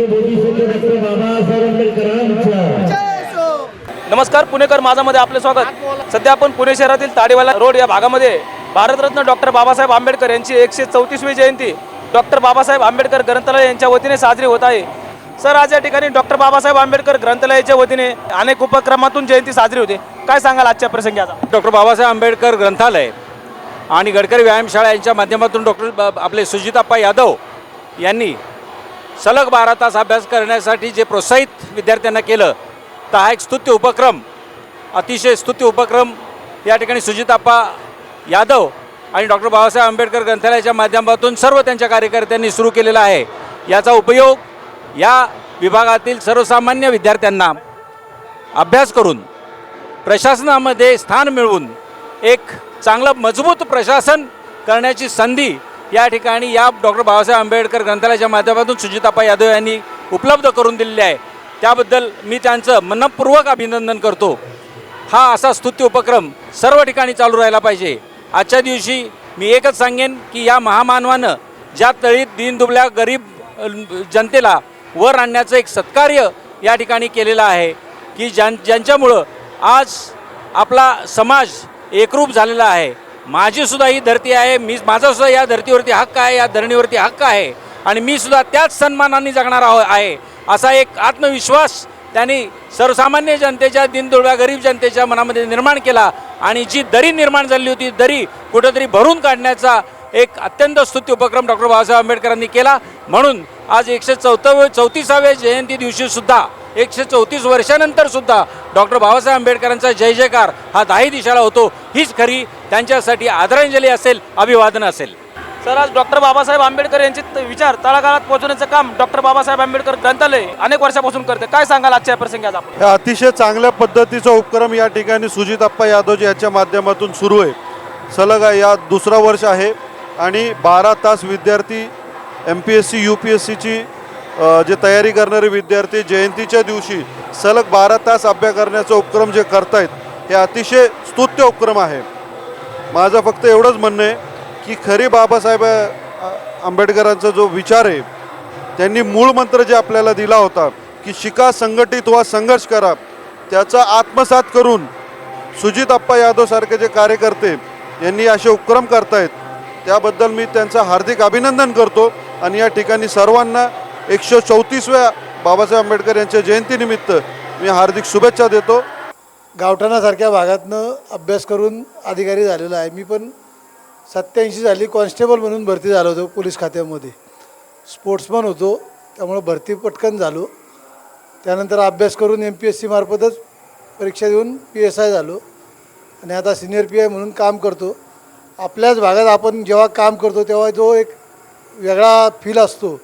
Doctor Babasaheb नमस्कार पुणेकर माझामध्ये आपले स्वागत. सध्या आपण पुणे शहरातील ताडेवाला रोड या भागामध्ये भारतरत्न डॉक्टर बाबासाहेब आंबेडकर यांची एकशे चौतीसवी जयंती डॉक्टर बाबासाहेब आंबेडकर ग्रंथालय यांच्या वतीने साजरी होत आहे. सर आज या ठिकाणी डॉक्टर बाबासाहेब आंबेडकर ग्रंथालयाच्या वतीने अनेक उपक्रमातून जयंती साजरी होते. काय सांगाल आजच्या प्रसंगी आता? डॉक्टर बाबासाहेब आंबेडकर ग्रंथालय आणि गडकरी व्यायामशाळा यांच्या माध्यमातून डॉक्टर आपले सुजिताप्पा यादव यांनी सलग बारा तास अभ्यास करण्यासाठी जे प्रोत्साहित विद्यार्थ्यांना केलं तर हा एक स्तुत्य उपक्रम अतिशय स्तुत्य उपक्रम या ठिकाणी सुजिताप्पा यादव आणि डॉक्टर बाबासाहेब आंबेडकर ग्रंथालयाच्या माध्यमातून सर्व त्यांच्या कार्यकर्त्यांनी सुरू केलेला आहे. याचा उपयोग या विभागातील सर्वसामान्य विद्यार्थ्यांना अभ्यास करून प्रशासनामध्ये स्थान मिळवून एक चांगलं मजबूत प्रशासन करण्याची संधी या ठिकाणी या डॉक्टर बाबासाहेब आंबेडकर ग्रंथालयाच्या माध्यमातून सुजिताप्पा यादव यांनी उपलब्ध करून दिलेली आहे. त्याबद्दल मी त्यांचं मनपूर्वक अभिनंदन करतो. हा असा स्तुत्य उपक्रम सर्व ठिकाणी चालू राहिला पाहिजे. आजच्या दिवशी मी एकच सांगेन की या महामानवानं ज्या तळीत दीनदुबल्या गरीब जनतेला वर आणण्याचं एक सत्कार्य या ठिकाणी केलेलं आहे की ज्यां ज्यांच्यामुळं आज आपला समाज एकरूप झालेला आहे. माझीसुद्धा ही धरती आहे मी माझासुद्धा या धर्तीवरती हक्क आहे या धरणीवरती हक्क आहे. आणि मी सुद्धा त्याच सन्मानाने जगणार आहो आहे असा एक आत्मविश्वास त्यांनी सर्वसामान्य जनतेच्या दिनदुबळ्या गरीब जनतेच्या मनामध्ये निर्माण केला. आणि जी दरी निर्माण झाली होती दरी कुठंतरी भरून काढण्याचा एक अत्यंत स्तुत्य उपक्रम डॉक्टर बाबासाहेब आंबेडकरांनी केला. म्हणून आज एकशे चौथावे चौतीसाव्या जयंती दिवशीसुद्धा एकशे चौतीस वर्षानंतर सुद्धा डॉक्टर बाबासाहेब आंबेडकरांचा जय जयकार हा दाही दिशाला होतो. हीच खरी त्यांच्यासाठी आदरांजली असेल अभिवादन असेल. सर आज डॉक्टर बाबासाहेब आंबेडकर यांचे विचार तळागाळात पोहोचवण्याचं काम डॉक्टर बाबासाहेब आंबेडकर ग्रंथालय अनेक वर्षापासून करते. काय सांगाल आजच्या प्रसंगी आज आपण? अतिशय चांगल्या पद्धतीचा उपक्रम या ठिकाणी सुजित यादवजी याच्या माध्यमातून सुरू आहे. सलग आहे, या दुसरा वर्ष आहे आणि बारा तास विद्यार्थी M P S C U P S सीची जे तयारी करणारे विद्यार्थी जयंतीच्या दिवशी सलग बारा तास अभ्यास करण्याचा उपक्रम जे करतायत हे अतिशय स्तुत्य उपक्रम आहे. माझं फक्त एवढंच म्हणणं आहे की खरी बाबासाहेब आंबेडकरांचा जो विचार आहे त्यांनी मूळ मंत्र जे आपल्याला दिला होता की शिका संघटित व्हा संघर्ष करा त्याचा आत्मसात करून सुजित अप्पा यादवसारखे जे कार्यकर्ते यांनी असे उपक्रम करतायत त्याबद्दल मी त्यांचं हार्दिक अभिनंदन करतो आणि या ठिकाणी सर्वांना एकशे चौतीसव्या बाबासाहेब आंबेडकर यांच्या जयंतीनिमित्त मी हार्दिक शुभेच्छा देतो. गावठाणासारख्या भागातनं अभ्यास करून अधिकारी झालेलो आहे. मी पण सत्याऐंशी झाली. कॉन्स्टेबल म्हणून भरती झालो होतो पोलीस खात्यामध्ये. स्पोर्ट्समन होतो. त्यामुळं भरती पटकन झालो. त्यानंतर अभ्यास करून एम पी एस सीमार्फतच परीक्षा देऊन पी एस आय झालो. आणि आता सिनियर पी आय म्हणून काम करतो. आपल्याच भागात आपण जेव्हा काम करतो तेव्हा जो एक वेगळा फील असतो.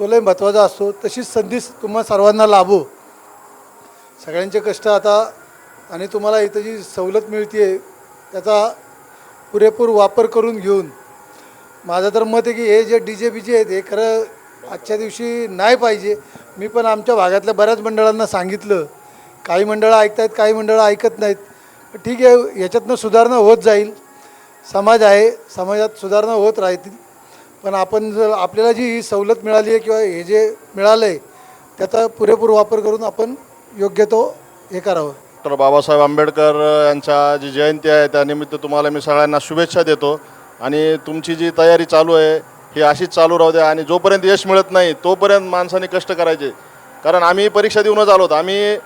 तो लय महत्त्वाचा असतो. तशीच संधी तुम्हा सर्वांना लाभो. सगळ्यांचे कष्ट आता आणि तुम्हाला इथं जी सवलत मिळते त्याचा पुरेपूर वापर करून घेऊन. माझं तर मत आहे की हे जे डी जे बी जे आहेत हे खरं आजच्या दिवशी नाही पाहिजे. मी पण आमच्या भागातल्या बऱ्याच मंडळांना सांगितलं. काही मंडळं ऐकत आहेत काही मंडळं ऐकत नाहीत. पण ठीक आहे याच्यातनं सुधारणा होत जाईल. समाज आहे समाजात सुधारणा होत राहतील. पण आपण जर आपल्याला जी ही सवलत मिळाली आहे किंवा हे जे मिळालं आहे त्याचा पुरेपूर वापर करून आपण योग्य तो हे करावं. डॉक्टर बाबासाहेब आंबेडकर यांच्या जी जयंती आहे त्यानिमित्त तुम्हाला मी सगळ्यांना शुभेच्छा देतो. आणि तुमची जी तयारी चालू आहे ही अशीच चालू राहू द्या. आणि जोपर्यंत यश मिळत नाही तोपर्यंत माणसाने कष्ट करायचे. कारण आम्ही परीक्षा देऊनच आलो होतो. आम्ही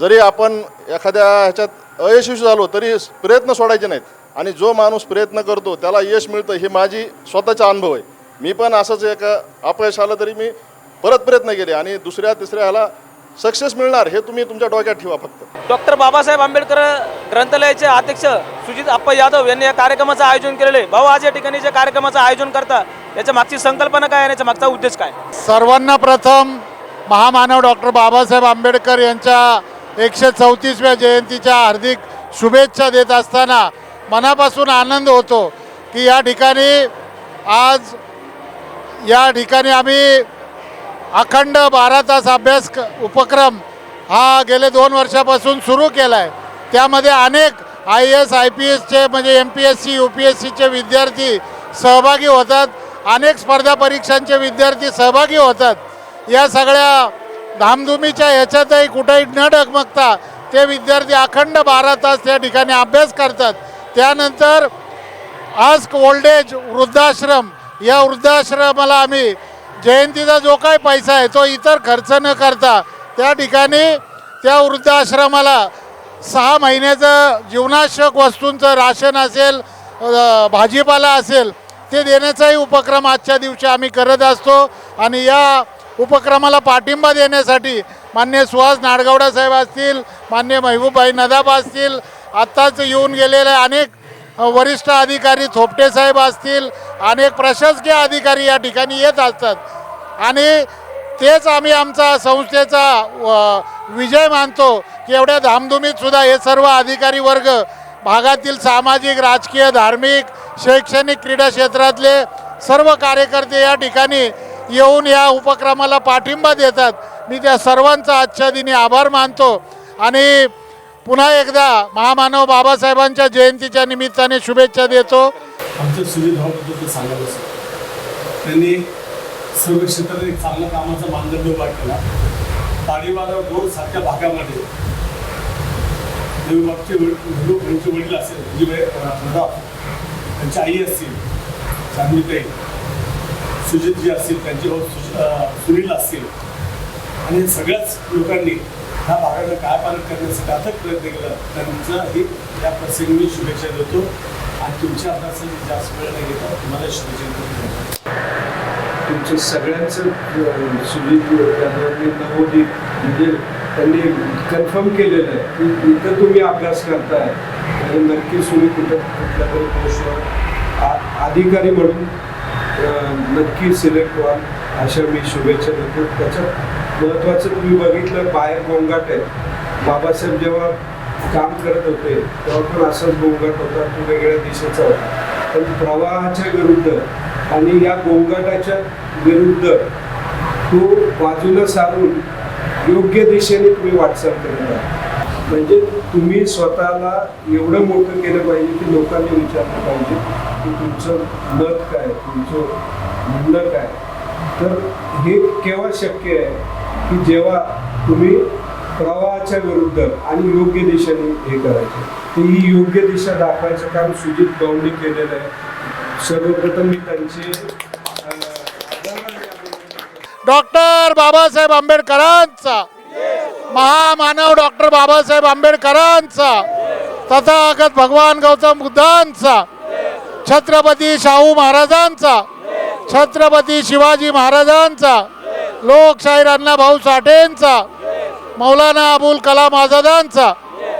जरी आपण एखाद्या ह्याच्यात अयशस्वी झालो तरी प्रयत्न सोडायचे नाहीत. आणि जो माणूस प्रयत्न करतो त्याला यश मिळतं हे माझी स्वतःचा अनुभव आहे. मी पण असंच एक अपयश आलं तरी मी परत प्रयत्न केले आणि दुसऱ्या तिसऱ्या ह्याला सक्सेस मिळणार हे तुम्ही तुमच्या डोक्यात ठेवा फक्त. डॉक्टर बाबासाहेब आंबेडकर ग्रंथालयाचे अध्यक्ष सुजित अप्पा यादव यांनी या कार्यक्रमाचं आयोजन केलेलं आहे. भाऊ आज या ठिकाणी जे कार्यक्रमाचं आयोजन करता याच्या मागची संकल्पना काय आणि याच्या मागचा उद्देश काय? सर्वांना प्रथम महामानव डॉक्टर बाबासाहेब आंबेडकर यांच्या एकशे चौतीसव्या जयंतीच्या हार्दिक शुभेच्छा देत असताना मनापासून आनंद होतो की या ठिकाणी आज या ठिकाणी आम्ही अखंड बारा तास अभ्यास क- उपक्रम हा गेले दोन वर्षापासून सुरू केला आहे त्यामध्ये अनेक आय एस आय पी एसचे म्हणजे M P S C U P S सीचे विद्यार्थी सहभागी होतात. अनेक स्पर्धा परीक्षांचे विद्यार्थी सहभागी होतात. या सगळ्या धामधुमीच्या ह्याच्यातही कुठेही न डगमगता ते विद्यार्थी अखंड बारा तास त्या ठिकाणी अभ्यास करतात. त्यानंतर आस्क ओल्ड एज वृद्धाश्रम या वृद्धाश्रमाला आम्ही जयंतीचा जो काही पैसा आहे तो इतर खर्च न करता त्या ठिकाणी त्या वृद्धाश्रमाला सहा महिन्याचं जीवनावश्यक वस्तूंचं राशन असेल भाजीपाला असेल ते देण्याचाही उपक्रम आजच्या दिवशी आम्ही करत असतो. आणि या उपक्रमाला पाठिंबा देण्यासाठी मान्य सुहास नाडगौडा साहेब असतील मान्य महबूबाई नदाब असतील आत्ताच येऊन गेलेले अनेक वरिष्ठ अधिकारी थोपटे साहेब असतील अनेक प्रशासकीय अधिकारी या ठिकाणी येत असतात. आणि तेच आम्ही आमचा संस्थेचा विजय मानतो की एवढ्या धामधुमीत सुद्धा हे सर्व अधिकारी वर्ग भागातील सामाजिक राजकीय धार्मिक शैक्षणिक क्रीडा क्षेत्रातले सर्व कार्यकर्ते या ठिकाणी येऊन या उपक्रमाला पाठिंबा देतात. मी त्या सर्वांचा आजच्या दिनी आभार मानतो. आणि पुन्हा एकदा महामानव बाबासाहेबांच्या जयंतीच्या निमित्ताने शुभेच्छा देतो. आमच्या सुनील ते सांगत असत त्यांनी सर्व क्षेत्रात एक चांगल्या कामाचा मानदंड उभा केला. ताडीवाला रोड सारख्या भागामध्ये देवबाबचे वडील त्यांचे वडील असेल म्हणजे त्यांची आई असतील चांदीताई सुजितजी असतील त्यांचे भाऊ सुनील असतील आणि सगळ्याच लोकांनी ह्या भागाला काय पालन करण्यासाठी अथक प्रयत्न केला त्यांचाही या प्रसंगी मी शुभेच्छा देतो. आणि तुमच्या अभ्यासाची जास्त वेळ न घेता तुम्हाला शुभेच्छा देतो. तुमचं सगळ्यांचं सुजित नवोदित म्हणजे त्यांनी कन्फर्म केलेलं आहे की इथं तुम्ही अभ्यास करताय. आणि नक्की तुम्ही कुठं कुठल्या तरी पोस्टवर आ- अधिकारी म्हणून नक्की सिलेक्ट व्हाल अशा मी शुभेच्छा देतो. त्याच्यात महत्त्वाचं तुम्ही बघितलं बाहेर गोंगाट आहे. बाबासाहेब जेव्हा काम करत होते तेव्हा पण असाच गोंगाट होता तो वेगळ्या दिशेचा होता. पण प्रवाहाच्या विरुद्ध आणि या गोंगाटाच्या विरुद्ध तो बाजूला सारून योग्य दिशेने तुम्ही वाटचाल करत आहात. म्हणजे तुम्ही स्वतःला एवढं मोठं केलं पाहिजे की लोकांनी विचारलं पाहिजे की तुमचं मत काय तुमचं म्हणणं काय. तर हे केव्हा शक्य आहे? की जेव्हा तुम्ही प्रवाहाच्या विरुद्ध आणि योग्य दिशेने हे करायचे. ते ही योग्य दिशा दाखवायचं काम सुजित गौंडी केलेलं आहे. सर्वप्रथम मी त्यांचे डॉक्टर बाबासाहेब आंबेडकरांचा महामानव डॉक्टर बाबासाहेब आंबेडकरांचा तथागत भगवान गौतम बुद्धांचा छत्रपती शाहू महाराजांचा छत्रपती शिवाजी महाराजांचा लोकशाहीर अण्णाभाऊ साठेंचा मौलाना अबुल कलाम आझादांचा.